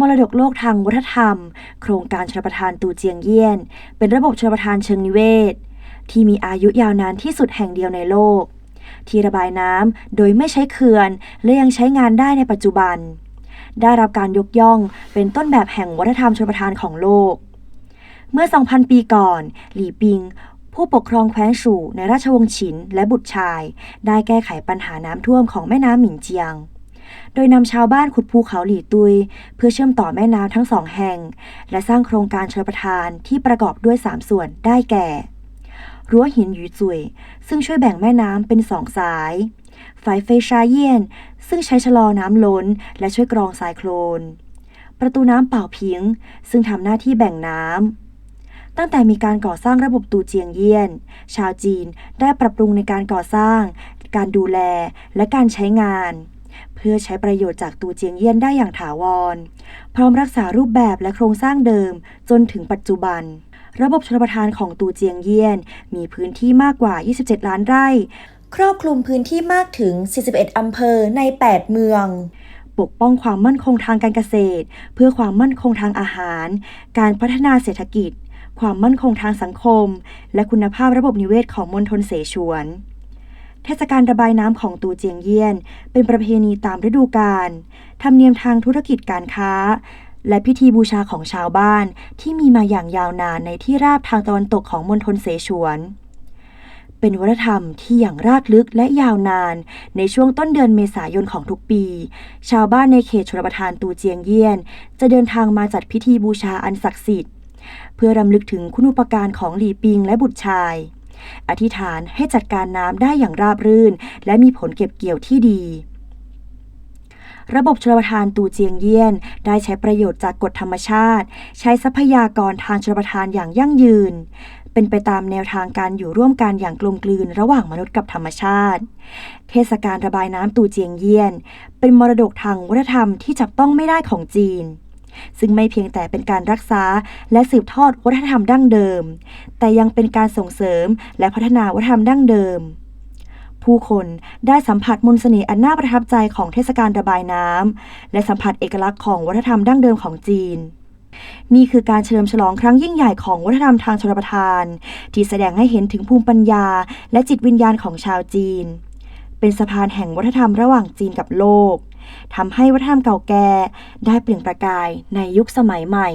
มรดกโลกทางวัฒนธรรม โครงการชลประทานตูเจียงเยี่ยน เป็นระบบชลประทานเชิงนิเวศ ที่มีอายุยาวนานที่สุดแห่งเดียวในโลก ที่ระบายน้ำโดยไม่ใช้เขื่อน และยังใช้งานได้ในปัจจุบัน ได้รับการยกย่องเป็นต้นแบบแห่งวัฒนธรรมชลประทานของโลก เมื่อ 2,000 ปีก่อน หลี่ปิงผู้ปกครองแคว้นสู่ในราชวงศ์ฉินและบุตรชาย ได้แก้ไขปัญหาน้ำท่วมของแม่น้ำหมิงเจียง โดยนำชาวบ้านขุดภูเขาหลีตุย เพื่อเชื่อมต่อแม่น้ำทั้งสองแห่ง และสร้างโครงการชลประทานที่ประกอบด้วย 3 ส่วนได้แก่ รั้วหินหยูจุย ซึ่งช่วยแบ่งแม่น้ำเป็นสองสายฝายเฟยชาเยียน ซึ่งใช้ชะลอน้ำล้น และช่วยกรองทรายโคลน ประตูน้ำเป่าพิง ซึ่งทำหน้าที่แบ่งน้ำตั้งแต่มีการก่อสร้างระบบตูเจียงเยียน ชาวจีนได้ปรับปรุงในการก่อสร้าง การดูแล และการใช้งาน เพื่อใช้ประโยชน์จากตูเจียงเยี่ยนได้อย่างถาวร พร้อมรักษารูปแบบและโครงสร้างเดิมจนถึงปัจจุบัน ระบบชลประทานของตูเจียงเยี่ยน มีพื้นที่มากกว่า 27 ล้านไร่ ครอบคลุมพื้นที่มากถึง 41 อำเภอใน 8 เมืองปกป้องความมั่นคงทางการเกษตร เพื่อความมั่นคงทางอาหาร การพัฒนาเศรษฐกิจ ความมั่นคงทางสังคม และคุณภาพระบบนิเวศของมณฑลเสฉวน เทศกาลระบายน้ำของตูเจียงเยี่ยน เป็นประเพณีตามฤดูกาลธรรมเนียมทางธุรกิจการค้า และพิธีบูชาของชาวบ้านที่มีมาอย่างยาวนานในที่ราบทางตะวันตกของมณฑลเสฉวน เป็นวัฒนธรรมที่อย่างรากลึกและยาวนาน ในช่วงต้นเดือนเมษายนของทุกปี ชาวบ้านในเขตชลประทานตูเจียงเยี่ยน จะเดินทางมาจัดพิธีบูชาอันศักดิ์สิทธิ์ เพื่อรำลึกถึงคุณูปการของหลีปิงและบุตรชาย อธิษฐานให้จัดการน้ำได้อย่างราบรื่น และมีผลเก็บเกี่ยวที่ดี ระบบชลประทานตูเจียงเยี่ยน ได้ใช้ประโยชน์จากกฎธรรมชาติ ใช้ทรัพยากรทางชลประทานอย่างยั่งยืนเป็นไปตามแนวทางการอยู่ร่วมกันอย่างกลมกลืนระหว่างมนุษย์กับธรรมชาติ เทศกาลระบายน้ำตูเจียงเยี่ยน เป็นมรดกทางวัฒนธรรมที่จับต้องไม่ได้ของจีน ซึ่งไม่เพียงแต่เป็นการรักษาและสืบทอดวัฒนธรรมดั้งเดิม แต่ยังเป็นการส่งเสริมและพัฒนาวัฒนธรรมดั้งเดิม ผู้คนได้สัมผัสมนต์เสน่ห์อันน่าประทับใจของเทศกาลระบายน้ำและสัมผัสเอกลักษณ์ของวัฒนธรรมดั้งเดิมของจีนนี่คือการเฉลิมฉลองครั้งยิ่งใหญ่ของวัฒนธรรมทางชลประทาน ที่แสดงให้เห็นถึงภูมิปัญญา และจิตวิญญาณของชาวจีน เป็นสะพานแห่งวัฒนธรรมระหว่างจีนกับโลก ทำให้วัฒนธรรมเก่าแก่ได้เปล่งประกายในยุคสมัยใหม่